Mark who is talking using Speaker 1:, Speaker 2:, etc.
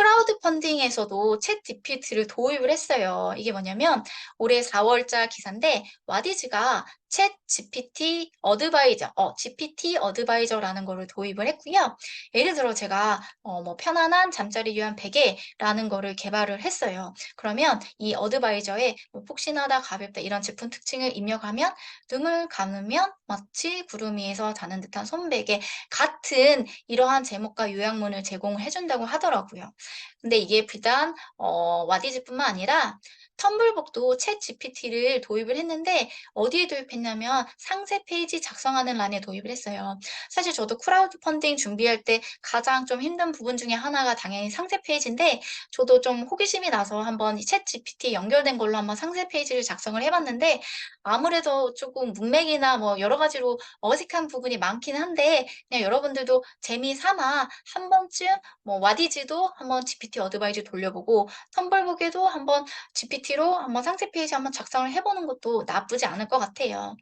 Speaker 1: 크라우드 펀딩에서도 챗 GPT를 도입을 했어요. 이게 뭐냐면 올해 4월자 기사인데 와디즈가 챗 GPT 어드바이저, 어, GPT 어드바이저라는 거를 도입을 했고요. 예를 들어 제가 어, 뭐 편안한 잠자리 위한 베개라는 거를 개발을 했어요. 그러면 이 어드바이저에 뭐 폭신하다, 가볍다 이런 제품 특징을 입력하면 눈을 감으면 마치 구름 위에서 자는 듯한 손베개 같은 이러한 제목과 요약문을 제공을 해준다고 하더라고요. 근데 이게 비단 어, 와디즈뿐만 아니라 텀블벅도 챗 GPT를 도입을 했는데 어디에 도입했냐면 상세 페이지 작성하는 란에 도입을 했어요. 사실 저도 크라우드 펀딩 준비할 때 가장 좀 힘든 부분 중에 하나가 당연히 상세 페이지인데 저도 좀 호기심이 나서 한번 챗 GPT 연결된 걸로 한번 상세 페이지를 작성을 해봤는데 아무래도 조금 문맥이나 뭐 여러 가지로 어색한 부분이 많기는 한데 그냥 여러분들도 재미 삼아 한 번쯤 뭐 와디즈도 한번 GPT 어드바이즈 돌려보고 텀블벅에도 한번 GPT 로 한번 상세 페이지 한번 작성을 해보는 것도 나쁘지 않을 것 같아요.